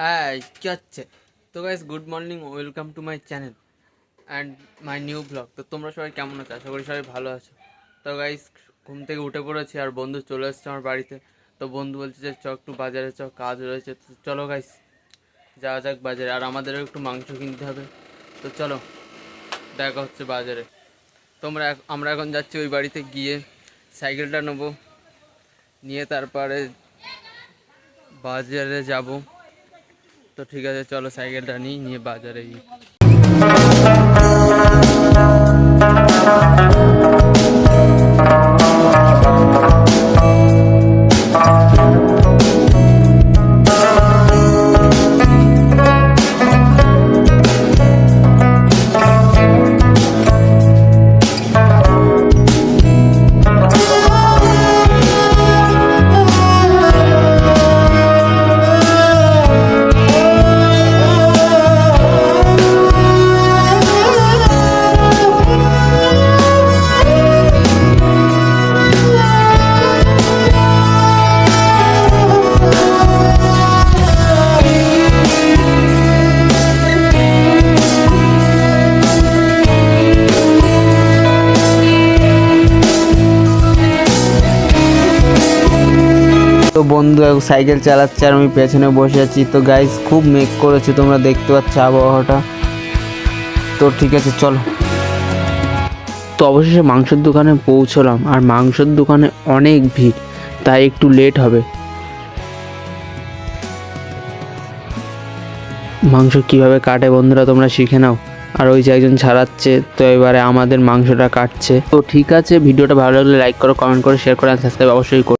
হ্যাঁ কি হচ্ছে? তো guys good morning welcome to my channel and my new blog তো তোমরা সবাই কেমন আছো? আশা করি সবাই ভালো আছো। তো গাইস ঘুম থেকে উঠে পড়েছি আর বন্ধু চলে এসছে আমার বাড়িতে। তো বন্ধু বলছে যে চ একটু বাজারে চ কাজ রয়েছে। তো চলো গাইস যাওয়া যাক বাজারে। আর আমাদেরও একটু মাংস কিনতে হবে। তো চলো, দেখা হচ্ছে বাজারে। তোমরা আমরা এখন যাচ্ছি ওই বাড়িতে গিয়ে সাইকেলটা নেব। নিয়ে তারপরে বাজারে যাব। তো ঠিক আছে চলো সাইকেলটা নিই নিয়ে বাজারে তো বন্ধু সাইকেল চালাচ্ছে আর আমি পেছনে বসে আছি। তো গাইস খুব মেঘ করেছে তোমরা, দেখতে পাচ্ছ আবহাওয়াটা। তো ঠিক আছে, চলো। তো অবশেষে মাংসের দোকানে পৌঁছলাম, আর মাংসের দোকানে অনেক ভিড়, তাই একটু লেট হবে। মাংস কীভাবে কাটে বন্ধুরা, তোমরা শিখে নাও। আর ওই যে একজন ছাড়াচ্ছে, তো এবারে আমাদের মাংসটা কাটছে। তো ঠিক আছে, ভিডিওটা ভালো লাগলে লাইক করো কমেন্ট করো শেয়ার করো সাবস্ক্রাইব অবশ্যই করো।